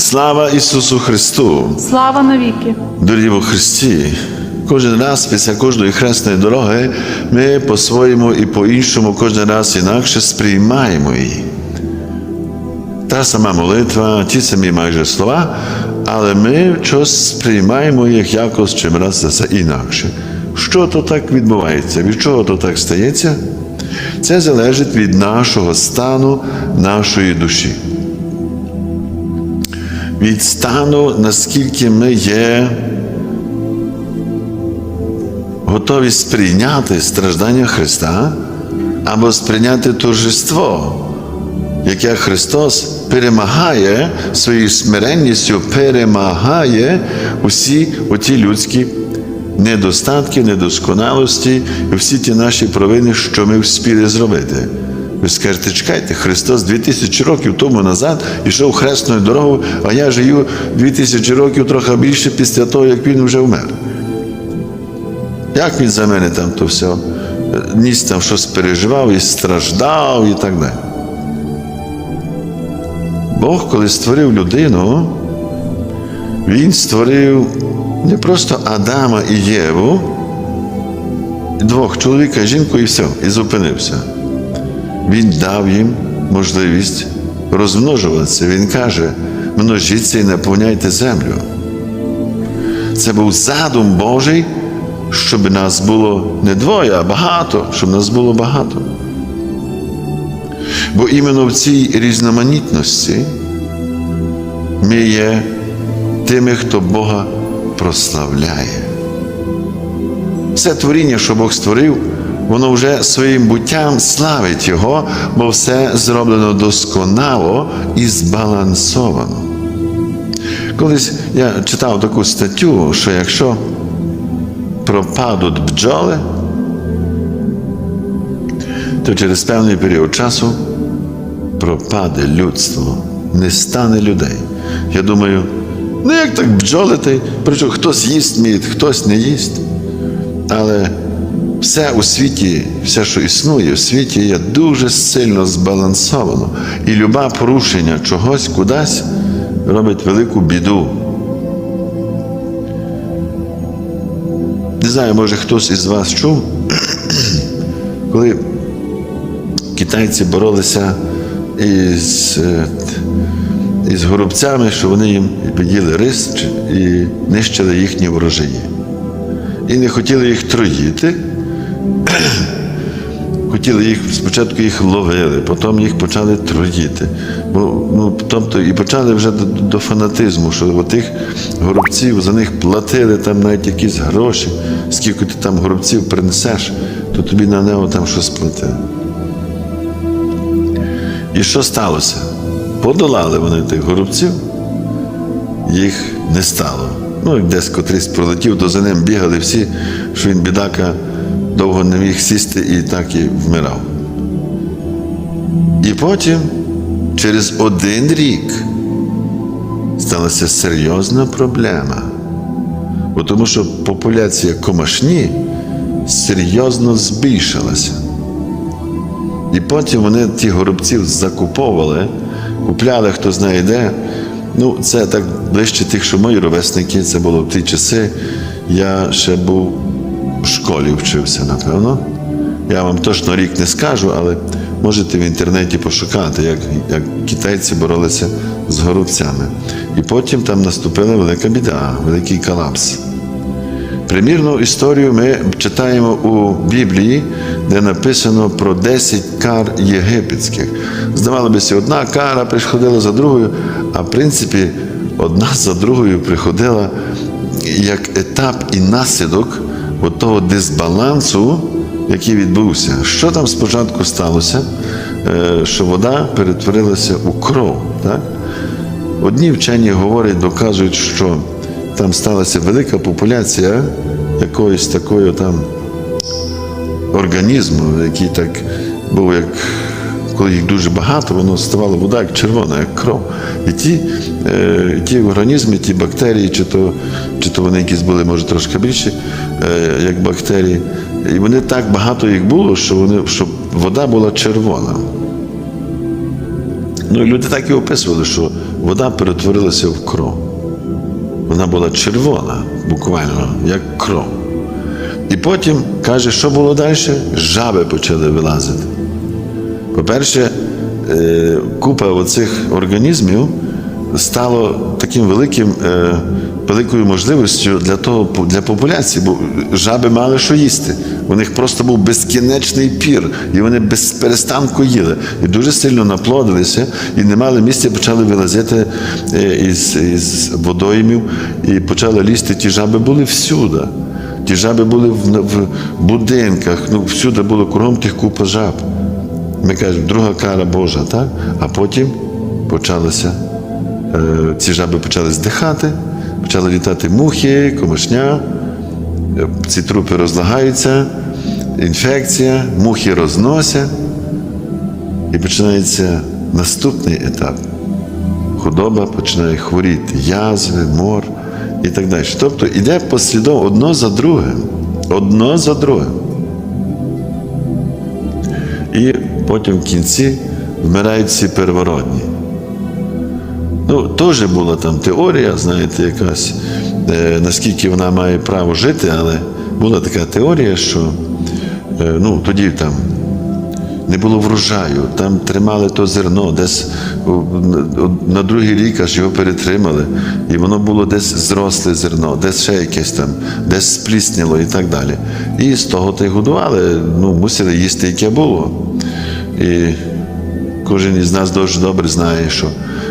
Слава Ісусу Христу! Слава навіки! Дорогі во Христі! Кожен раз після кожної хресної дороги ми по-своєму і по-іншому кожен раз інакше сприймаємо її. Та сама молитва, ті самі майже слова, але ми щось сприймаємо їх якось чим раз за це інакше. Що то так відбувається? Від чого то так стається? Це залежить від нашого стану, нашої душі. Від стану, наскільки ми є готові сприйняти страждання Христа або сприйняти торжество, яке Христос перемагає своєю смиренністю, перемагає усі оті людські недостатки, недосконалості і всі ті наші провини, що ми вспіли зробити. Ви скажете, чекайте, Христос 2000 років тому назад йшов хресною дорогою, а я живу 2000 років трохи більше після того, як він вже вмер. Як він за мене там то все ніс там щось переживав і страждав і так далі. Бог, коли створив людину, Він створив не просто Адама і Єву, двох чоловіка, жінку і все, і зупинився. Він дав їм можливість розмножуватися. Він каже, множіться і наповняйте землю. Це був задум Божий, щоб нас було не двоє, а багато, щоб нас було багато. Бо іменно в цій різноманітності ми є тими, хто Бога прославляє. Все творіння, що Бог створив, воно вже своїм буттям славить Його, бо все зроблено досконало і збалансовано. Колись я читав таку статтю, що якщо пропадуть бджоли, то через певний період часу пропаде людство, не стане людей. Я думаю, ну як так бджоли, ти, причому хтось їсть мід, хтось не їсть. Але все у світі, все, що існує в світі, є дуже сильно збалансовано. І любе порушення чогось кудись робить велику біду. Не знаю, може хтось із вас чув, коли китайці боролися із, е, із горобцями, що вони їм під'їли рис і нищили їхні ворожиї. І не хотіли їх троїти. Хотіли їх, спочатку їх ловили, потім їх почали троїти. Бо, ну, тобто, і почали вже до, до фанатизму, що тих горобців за них платили там навіть якісь гроші, скільки ти там горобців принесеш, то тобі на нього там щось платили. І що сталося? Подолали вони тих горобців, їх не стало. Ну, десь котрийсь пролетів, то за ним бігали всі, що він, бідака, довго не міг сісти і так і вмирав. І потім, через один рік, сталася серйозна проблема. Бо тому що популяція комашні серйозно збільшилася. І потім вони ті горобців закуповували, купляли, хто знає де. Ну, це так ближче тих, що мої ровесники, це було в ті часи. Я ще був в школі вчився, напевно. Я вам точно рік не скажу, але можете в інтернеті пошукати, як, як китайці боролися з горобцями. І потім там наступила велика біда, великий колапс. Примірну історію ми читаємо у Біблії, де написано про 10 кар єгипетських. Здавалося, одна кара приходила за другою, а в принципі одна за другою приходила як етап і наслідок того дисбалансу, який відбувся. Що там спочатку сталося? Е, Що вода перетворилася у кров. Так? Одні вчені говорять, доказують, що там сталася велика популяція якоїсь такої там організму, який так був як. Коли їх дуже багато, воно ставало вода як червона, як кров. І ті е, ті організми, ті бактерії, чи то чи то вони якісь були, може, трошки більші, як бактерії, і вони так багато їх було, що вони, щоб вода була червона. Ну, люди так і описували, що вода перетворилася в кров. Вона була червона, буквально, як кров. І потім каже, що було далі? Жаби почали вилазити. По-перше, е, купа оцих організмів стало таким великим, е, великою можливістю для того для популяції, бо жаби мали що їсти. У них просто був безкінечний пір, і вони без перестанку їли. І дуже сильно наплодилися, і не мали місця, почали вилазити е, із, із водоймів, і почали лізти. Ті жаби були всюди. Ті жаби були в, в будинках, ну всюди було кругом тих купа жаб. Ми кажемо, друга кара Божа, так? А потім почалося, е, ці жаби почали здихати, почали літати мухи, комишня, е, ці трупи розлагаються, інфекція, мухи розносять. І починається наступний етап. Худоба починає хворіти, язви, мор і так далі. Тобто йде послідовно одно за другим. Одно за другим. І потім в кінці вмирають всі первородні. Ну, теж була там теорія, знаєте, якась, е, наскільки вона має право жити, але була така теорія, що е, ну, тоді там не було врожаю, там тримали то зерно, десь на- другий рік аж його перетримали, і воно було десь зросле зерно, десь ще якесь там, десь сплісніло і так далі. І з того то й годували, ну, мусили їсти, яке було. І кожен із нас дуже добре знає, що,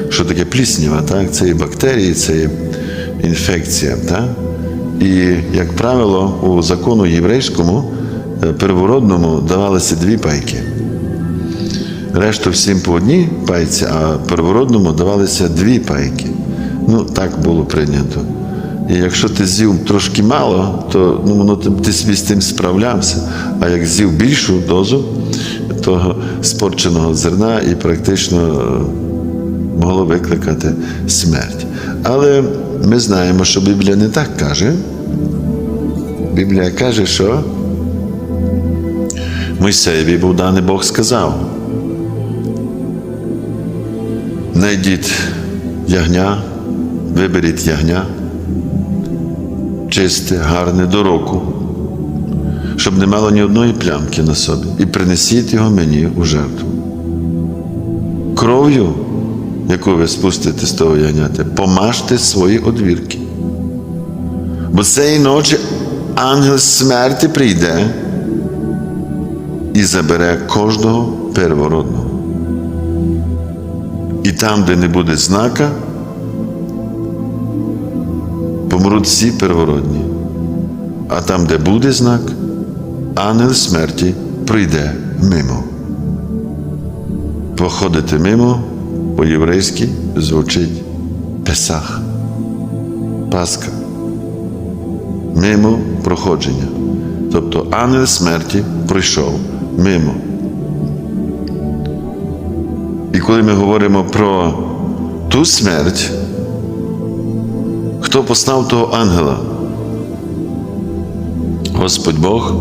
що таке пліснява, так? це є бактерії, це є інфекція. Так? І, як правило, у закону єврейському е, первородному давалися дві пайки. Решту всім по одній пайці, а первородному давалися дві пайки. Ну, так було прийнято. І якщо ти з'їв трошки мало, то ну, воно ти, ти собі з тим справлявся. А як з'їв більшу дозу того спорченого зерна і практично е, могло викликати смерть. Але ми знаємо, що Біблія не так каже. Біблія каже, що Мойсеєві був даний Бог сказав. Найдіть ягня, виберіть ягня, чисте, гарне до року, щоб не мало ні одної плямки на собі, і принесіть його мені у жертву. Кров'ю, яку ви спустите з того ягняти, помажте свої одвірки. Бо цієї ночі ангел смерті прийде і забере кожного первородного. І там, де не буде знака, помруть всі первородні. А там, де буде знак, ангел смерті прийде мимо. Походити мимо по-єврейськи звучить Песах, Пасха. Мимо проходження. Тобто ангел смерті прийшов мимо. І коли ми говоримо про ту смерть, хто послав того ангела? Господь Бог?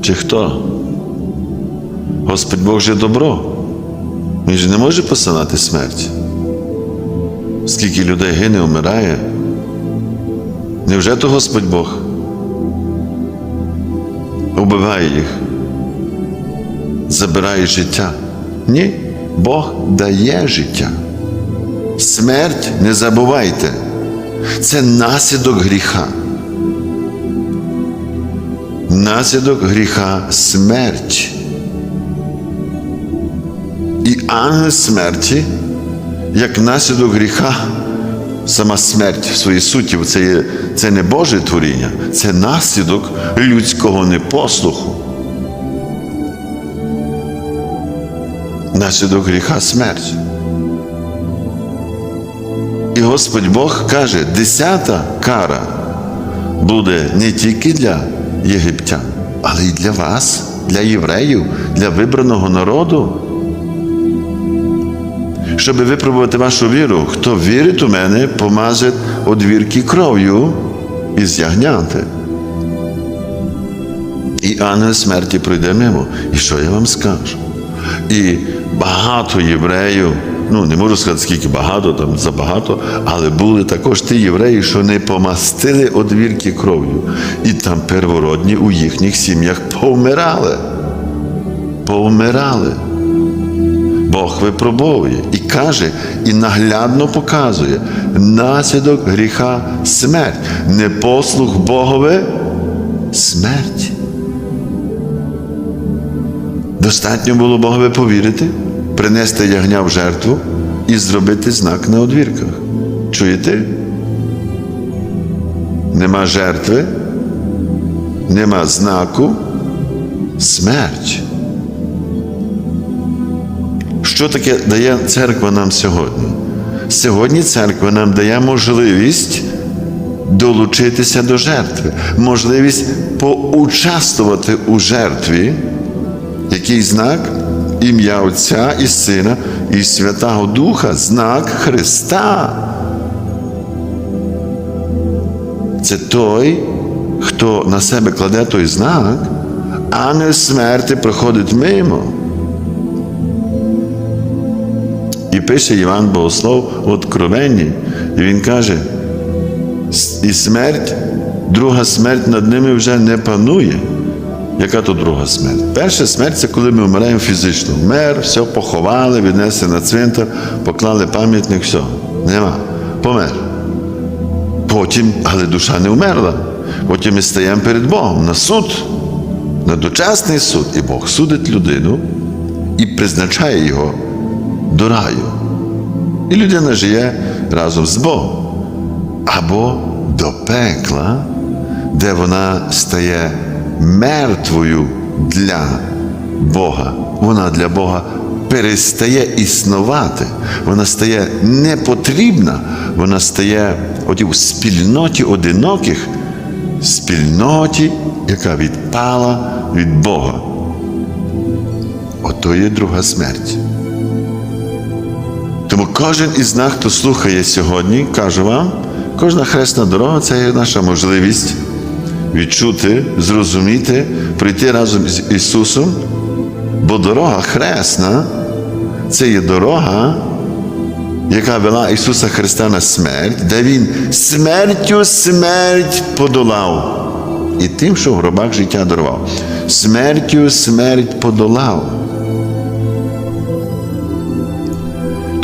Чи хто? Господь Бог же добро. Він же не може посилати смерть. Скільки людей гине, вмирає. Невже то Господь Бог? Убиває їх забирає життя. Ні, Бог дає життя. Смерть, не забувайте, це наслідок гріха. Наслідок гріха смерть. Ангел смерті, як наслідок гріха, сама смерть в своїй суті, це, є, це не Боже творіння, це наслідок людського непослуху. наслідок гріха смерть. І Господь Бог каже, десята кара буде не тільки для єгиптян, але й для вас, для євреїв, для вибраного народу. Щоб випробувати вашу віру, хто вірить у мене, помазать одвірки кров'ю із ягняти. І ангел смерті пройде мимо. І що я вам скажу? І багато євреїв ну не можу сказати, скільки багато, там забагато, але були також ті євреї, що не помастили одвірки кров'ю. І там первородні у їхніх сім'ях повмирали. Повмирали. Бог випробовує і каже, і наглядно показує наслідок гріха смерть, непослух Богове смерть. Достатньо було Богові повірити, принести ягня в жертву і зробити знак на одвірках. Чуєте? Нема жертви, нема знаку, смерть. Що таке дає церква нам сьогодні? Сьогодні церква нам дає можливість долучитися до жертви, можливість поучаствувати у жертві, який знак ім'я Отця і Сина і Святого Духа, знак Христа. Це той, хто на себе кладе той знак, а не смерти проходить мимо. І пише Іван Богослов в Откровенні, і він каже, і смерть, друга смерть над ними вже не панує. Яка то друга смерть? Перша смерть це коли ми вмираємо фізично. Вмер, все поховали, віднесли на цвинтар, поклали пам'ятник, все. Нема. Помер. Потім, але душа не вмерла. Потім ми стаємо перед Богом на суд, на дочасний суд. І Бог судить людину і призначає його до раю. І людина живе разом з Богом. Або до пекла, де вона стає мертвою для Бога. Вона для Бога перестає існувати, вона стає непотрібна, вона стає от у спільноті одиноких, спільноті, яка відпала від Бога. Ото є друга смерть. Тому кожен із нас, хто слухає сьогодні, кажу вам, кожна хресна дорога це є наша можливість відчути, зрозуміти, прийти разом з Ісусом, бо дорога хресна це є дорога, яка вела Ісуса Христа на смерть, де Він смертю смерть подолав. І тим, що в гробах життя дарував. Смертю смерть подолав.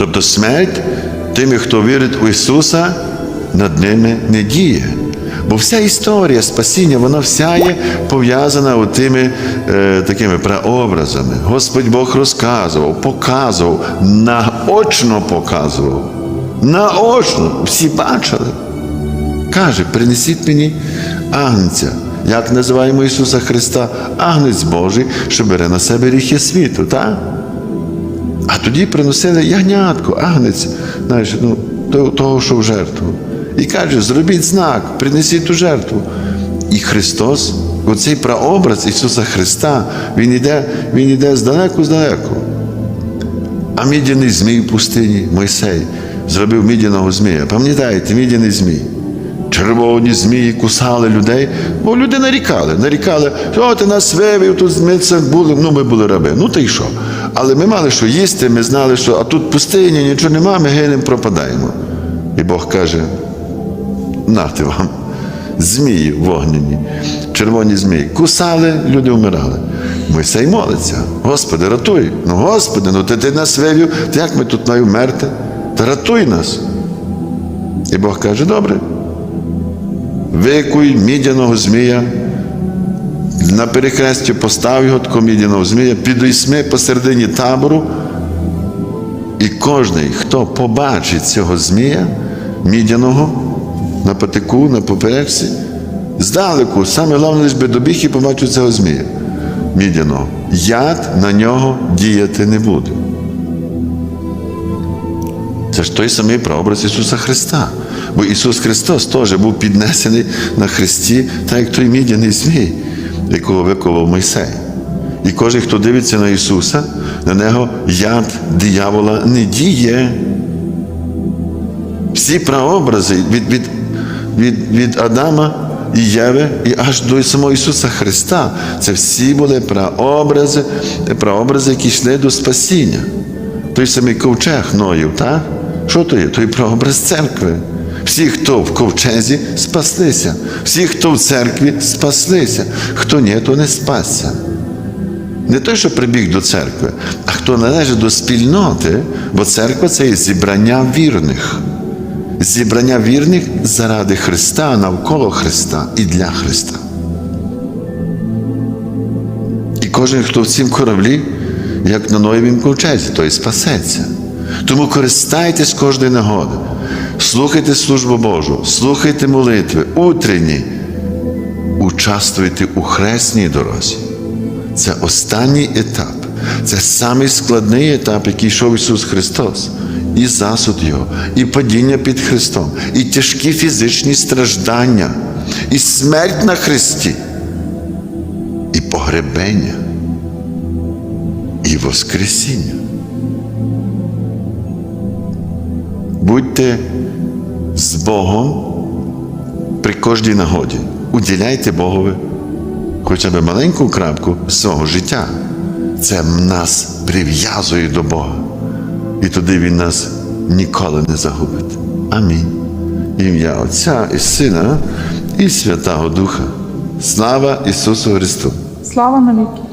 Тобто смерть тими, хто вірить у Ісуса, над ними не діє. Бо вся історія спасіння, вона вся є пов'язана тими е, такими прообразами. Господь Бог розказував, показував, наочно показував. Наочно, всі бачили. Каже, принесіть мені агнця. Як називаємо Ісуса Христа? Агнець Божий, що бере на себе гріхи світу, так? А тоді приносили ягнятку, агнець, знаєш, ну, того, що в жертву. І каже, зробіть знак, принесіть ту жертву. І Христос, оцей прообраз Ісуса Христа, Він йде, Він йде здалеку, здалеку. А мідяний змій в пустині, Мойсей, зробив мідяного змія. Пам'ятаєте, мідяний змій. Червоні змії кусали людей, бо люди нарікали, нарікали, що ти нас вивів, тут ми це були, ну ми були раби. Ну та й що? Але ми мали що їсти, ми знали, що а тут пустиня, нічого нема, ми гинемо, пропадаємо. І Бог каже: нати вам, змії вогняні, червоні змії. Кусали, люди вмирали. Мойсей молиться. Господи, рятуй. Ну, Господи, ну ти, ти нас вивів, то як ми тут маємо вмерти? Та рятуй нас. І Бог каже, добре. Викуй мідяного змія, на перехресті постав його такого мідяного змія, підійсми посередині табору. І кожний, хто побачить цього змія, мідяного, на патику, на поперечці, здалеку, саме головне, лише би добіг і побачив цього змія мідяного. Яд на нього діяти не буде. Це ж той самий прообраз Ісуса Христа. Бо Ісус Христос теж був піднесений на Христі, так як той мідяний змій, якого виковав Мойсей. І кожен, хто дивиться на Ісуса, на нього яд диявола не діє. Всі прообрази від, від, від, від Адама і Єви, і аж до самого Ісуса Христа. Це всі були прообрази, прообрази, які йшли до спасіння. той самий ковчег Ноїв, так? Що то є? Той прообраз церкви. Всі, хто в ковчезі, спаслися. Всі, хто в церкві, спаслися. Хто ні, то не спасся. Не той, що прибіг до церкви, а хто належить до спільноти, бо церква це є зібрання вірних. Зібрання вірних заради Христа, навколо Христа і для Христа. І кожен, хто в цім кораблі, як на Ноєвім ковчезі, той спасеться. Тому користайтесь кожної нагоди. Слухайте службу Божу, слухайте молитви, утренні, участвуйте у хресній дорозі. Це останній етап. Це самий складний етап, який йшов Ісус Христос. І засуд Його, і падіння під Христом, і тяжкі фізичні страждання, і смерть на Христі, і погребення, і Воскресіння. Будьте з Богом при кожній нагоді. Уділяйте Богові хоча б маленьку крапку свого життя. Це нас прив'язує до Бога. І туди Він нас ніколи не загубить. Амінь. Ім'я Отця і Сина і Святого Духа. Слава Ісусу Христу! Слава навіки!